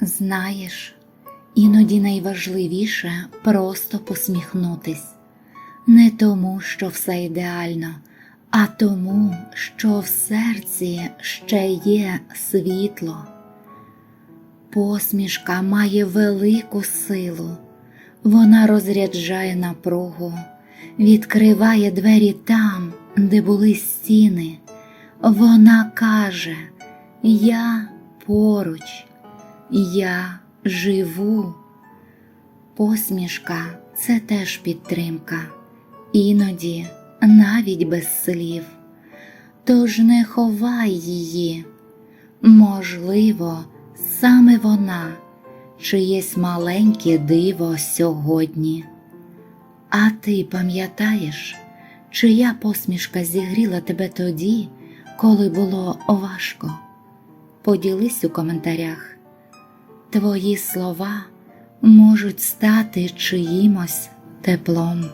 Знаєш, іноді найважливіше просто посміхнутись. Не тому, що все ідеально, а тому, що в серці ще є світло. Посмішка має велику силу, вона розряджає напругу, відкриває двері там, де були стіни. Вона каже: Я поруч, я живу. Посмішка це теж підтримка, іноді навіть без слів. Тож не ховай її. Можливо, саме вона, чиєсь маленьке диво сьогодні. А ти пам'ятаєш, чия посмішка зігріла тебе тоді, коли було важко? Поділись у коментарях. Твої слова можуть стати чиїмось теплом.